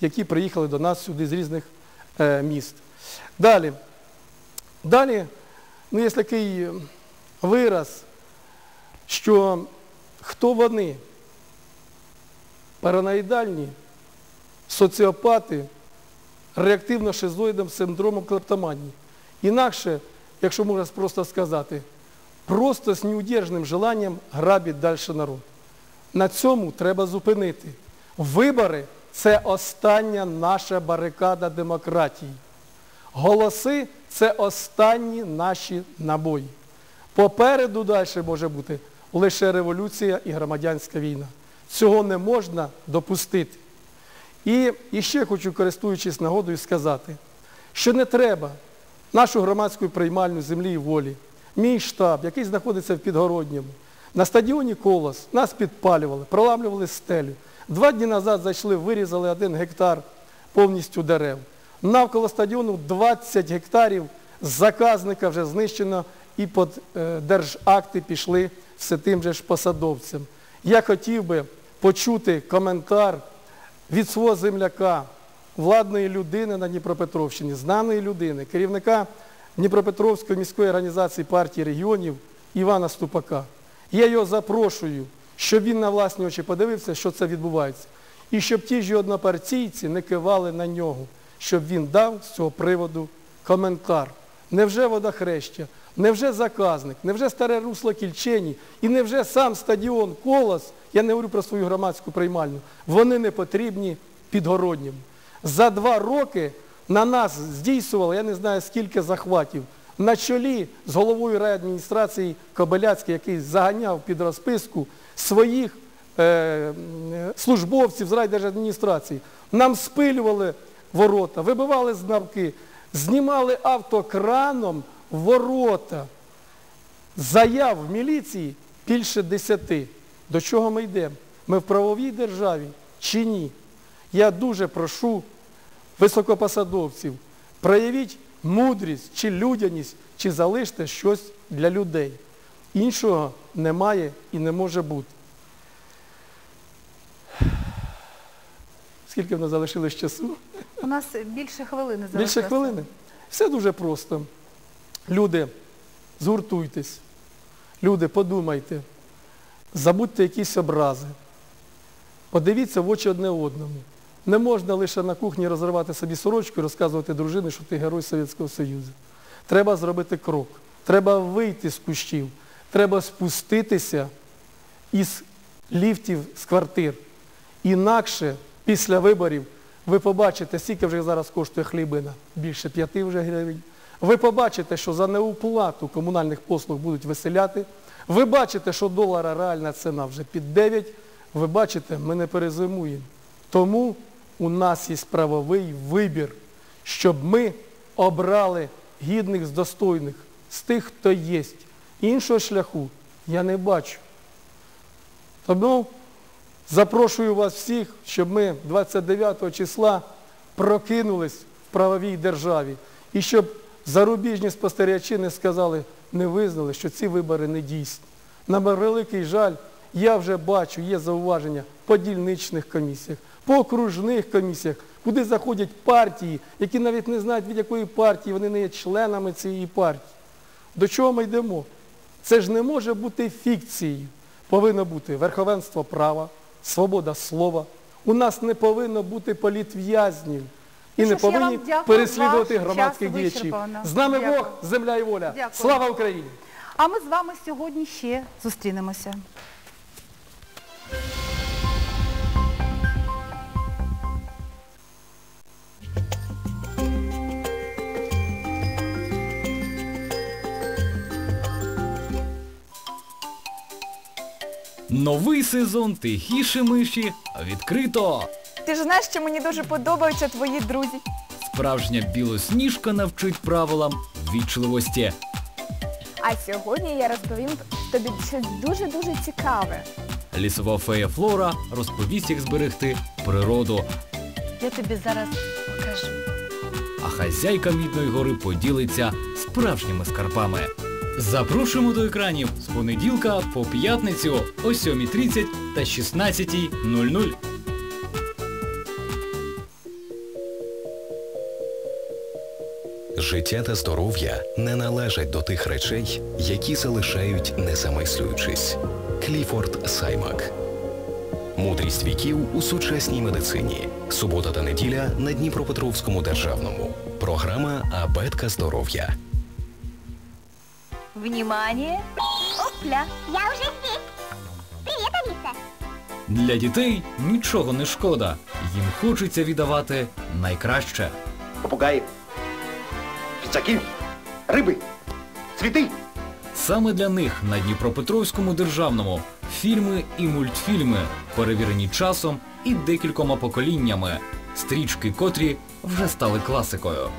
які приїхали до нас сюди з різних е, міст. Далі. Далі, ну, є такий е, вираз, що хто вони? Параноїдальні, соціопати, реактивно-шизоїдом синдромом клептоманії. Інакше, якщо можна просто сказати, просто з неудержним желанням грабить далі народ. На цьому треба зупинити. Вибори це остання наша барикада демократії. Голоси це останні наші набої. Попереду далі може бути лише революція і громадянська війна. Цього не можна допустити. І, і ще хочу, користуючись нагодою, сказати, що не треба нашу громадську приймальну землі і волі, мій штаб, який знаходиться в Підгородньому, на стадіоні Колос, нас підпалювали, проламлювали стелю. Два дні назад зайшли, вирізали один гектар повністю дерев. Навколо стадіону 20 гектарів заказника вже знищено і під е, держакти пішли все тим же ж посадовцям. Я хотів би почути коментар від свого земляка, владної людини на Дніпропетровщині, знаної людини, керівника Дніпропетровської міської організації партії регіонів Івана Ступака. Я його запрошую, щоб він на власні очі подивився, що це відбувається. І щоб ті ж однопартійці не кивали на нього, щоб він дав з цього приводу коментар. Невже водохреща, невже заказник, невже старе русло Кільчені і невже сам стадіон Колос, я не говорю про свою громадську приймальну, вони не потрібні підгороднім. За два роки на нас здійснювало, я не знаю скільки захватів, на чолі з головою райадміністрації Кобиляцький, який заганяв під розписку своїх е, службовців з райдержадміністрації. Нам спилювали ворота, вибивали знавки, знімали автокраном ворота. Заяв в міліції більше десяти. До чого ми йдемо? Ми в правовій державі чи ні? Я дуже прошу високопосадовців, проявіть мудрість чи людяність, чи залиште щось для людей. Іншого немає і не може бути. Скільки в нас залишилось часу? У нас більше хвилини Більше хвилини. Все дуже просто. Люди, згуртуйтесь. Люди, подумайте. Забудьте якісь образи. Подивіться в очі одне одному. Не можна лише на кухні розривати собі сорочку і розказувати дружині, що ти герой Совєтського Союзу. Треба зробити крок. Треба вийти з кущів. Треба спуститися із ліфтів з квартир. Інакше після виборів ви побачите, скільки вже зараз коштує хлібина, більше п'яти вже гривень. Ви побачите, що за неуплату комунальних послуг будуть виселяти. Ви бачите, що долара реальна ціна вже під 9. Ви бачите, ми не перезимуємо. Тому у нас є правовий вибір, щоб ми обрали гідних з достойних, з тих, хто є. Іншого шляху я не бачу. Тому запрошую вас всіх, щоб ми 29 числа прокинулись в правовій державі. І щоб зарубіжні спостерігачі не сказали, не визнали, що ці вибори не дійсні. На великий жаль, я вже бачу, є зауваження по дільничних комісіях, по окружних комісіях, куди заходять партії, які навіть не знають, від якої партії, вони не є членами цієї партії. До чого ми йдемо? Це ж не може бути фікцією. Повинно бути верховенство права, свобода слова. У нас не повинно бути політв'язнів. І Ну не повинні переслідувати громадських діячів. З нами Дякую. Бог, земля і воля. Дякую. Слава Україні! А ми з вами сьогодні ще зустрінемося. Новий сезон тихіше миші відкрито. Ти ж знаєш, що мені дуже подобаються твої друзі. Справжня білосніжка навчить правилам вічливості. А сьогодні я розповім тобі щось дуже-дуже цікаве. Лісова фея Флора розповість, як зберегти природу. Я тобі зараз покажу. А хазяйка Мідної гори поділиться справжніми скарбами. Запрошуємо до екранів з понеділка по п'ятницю о 7.30 та 16.00. Життя та здоров'я не належать до тих речей, які залишають не замислюючись. Кліфорд Саймак. Мудрість віків у сучасній медицині. Субота та неділя на Дніпропетровському державному. Програма Абетка здоров'я. Внимание! Опля! Я уже здесь. Привет, Алиса. Для дітей нічого не шкода. Їм хочеться віддавати найкраще. попугаи, пицаки, рыбы, цветы. Саме для них на Дніпропетровському державному фільми і мультфільми, перевірені часом і декількома поколіннями, стрічки котрі вже стали класикою.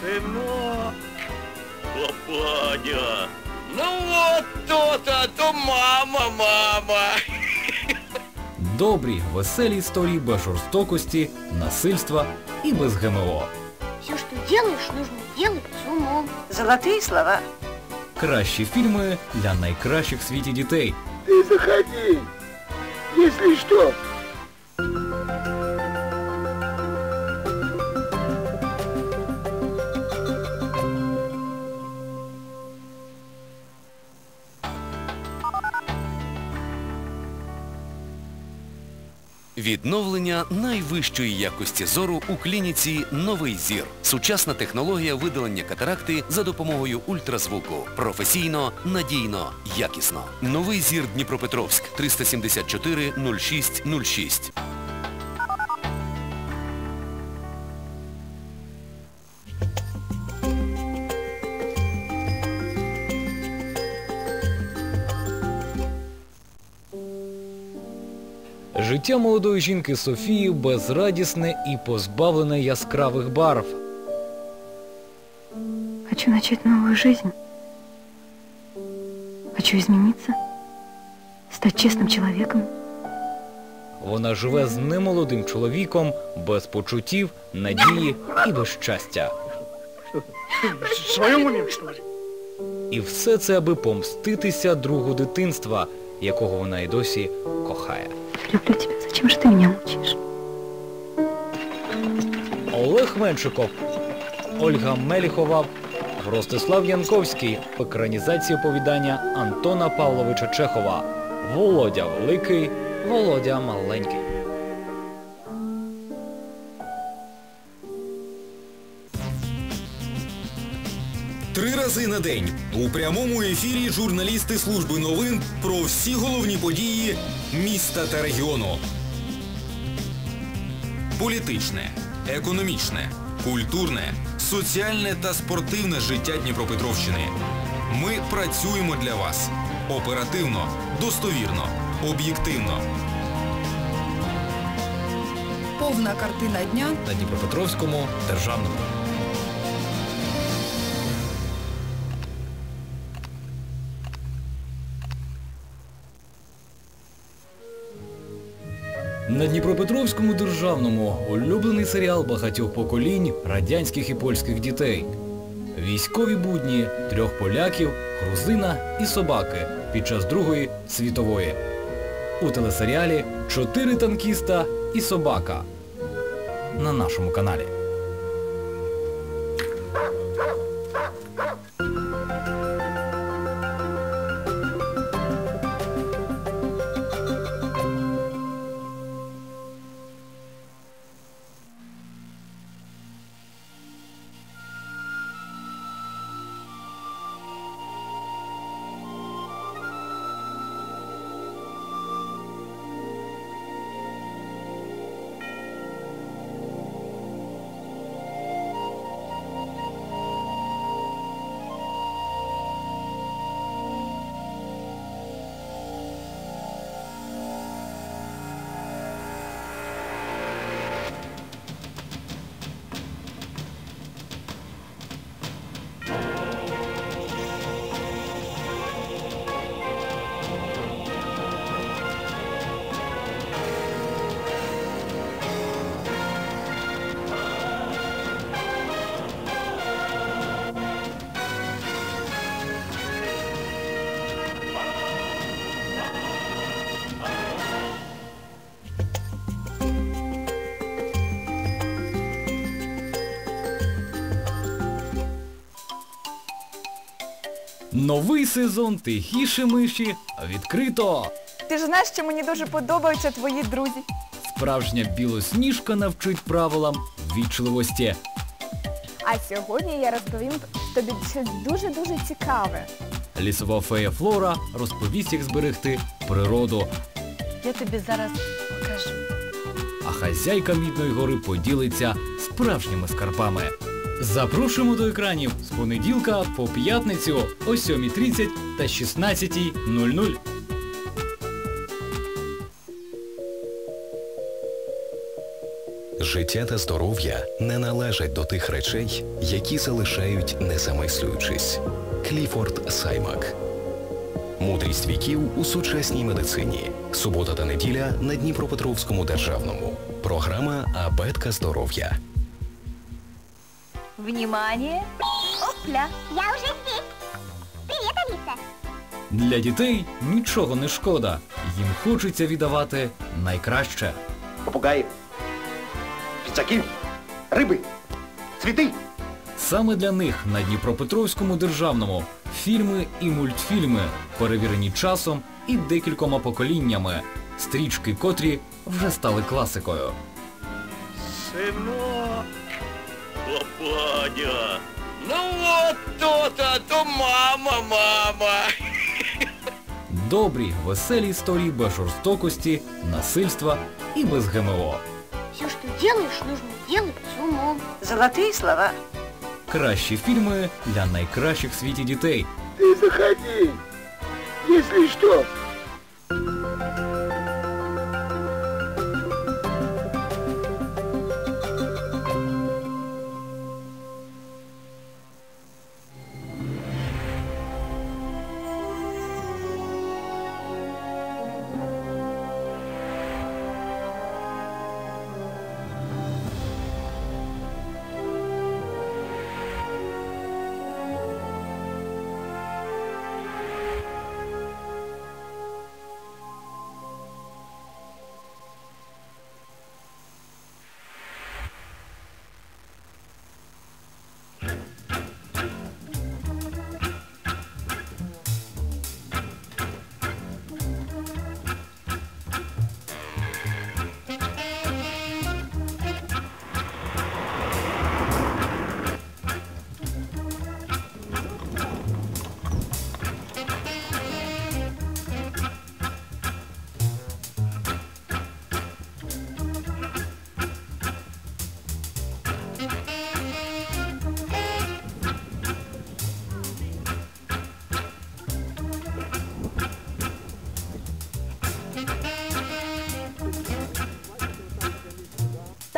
Сынок, папаня, ну вот то-то, то мама, мама. Добрі, веселі історії без жорстокості, насильства і без ГМО. Все, что делаешь, нужно делать с умом. Золотые слова. Кращі фільми для найкращих в світі дітей. Ты заходи, если что. Відновлення найвищої якості зору у клініці Новий зір. Сучасна технологія видалення катаракти за допомогою ультразвуку. Професійно, надійно, якісно. Новий зір Дніпропетровськ 374 06 06. Життя молодої жінки Софії безрадісне і позбавлене яскравих барв. Хочу начать новую жизнь. Хочу измениться. Стать честным человеком. Вона живе з немолодим чоловіком, без почуттів, надії і без щастя. В своем уме, что ли? І все це, аби помститися другу дитинства, якого вона і досі кохає. Люблю тебе. Зачем ж ти мене мучиш? Олег Меншиков, Ольга Меліхова, Ростислав Янковський, екранізація оповідання Антона Павловича Чехова, Володя Великий, Володя Маленький. Три рази на день у прямому ефірі журналісти служби новин про всі головні події міста та регіону. Політичне, економічне, культурне, соціальне та спортивне життя Дніпропетровщини. Ми працюємо для вас оперативно, достовірно, об'єктивно. Повна картина дня. На Дніпропетровському державному. На Дніпропетровському державному улюблений серіал багатьох поколінь радянських і польських дітей. Військові будні трьох поляків, грузина і собаки під час Другої світової. У телесеріалі Чотири танкіста і собака на нашому каналі. Новий сезон Тихіші миші відкрито. Ти ж знаєш, що мені дуже подобаються твої друзі. Справжня білосніжка навчить правилам вічливості. А сьогодні я розповім тобі щось дуже-дуже цікаве. Лісова фея Флора розповість, як зберегти природу, Я тобі зараз покажу. а хазяйка Мідної гори поділиться справжніми скарбами. Запрошуємо до екранів з понеділка по п'ятницю о 7.30 та 16.00. Життя та здоров'я не належать до тих речей, які залишають не замислюючись. Кліфорд Саймак. Мудрість віків у сучасній медицині. Субота та неділя на Дніпропетровському державному. Програма Абетка здоров'я. Внимание. Опля. Я уже здесь. Привет, Алиса. Для дітей нічого не шкода. Їм хочеться віддавати найкраще. Попугаи, пицаки, рыбы, цветы. Саме для них на Дніпропетровському державному фільми і мультфільми, перевірені часом і декількома поколіннями, стрічки котрі вже стали класикою. Сынок, папаня. Ну вот то-то, а то мама, мама. Добрі, веселі історії без жорстокості, насильства і без ГМО. Все, что делаешь, нужно делать с умом. Золотые слова. Кращі фільми для найкращих в світі дітей. Ты заходи. Если что,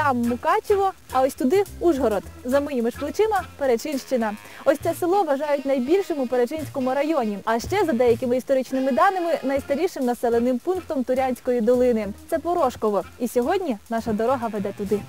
Там Мукачево, а ось туди Ужгород. За моїми ж плечима Перечинщина. Ось це село вважають найбільшим у Перечинському районі. А ще за деякими історичними даними найстарішим населеним пунктом Турянської долини. Це Порошково. І сьогодні наша дорога веде туди.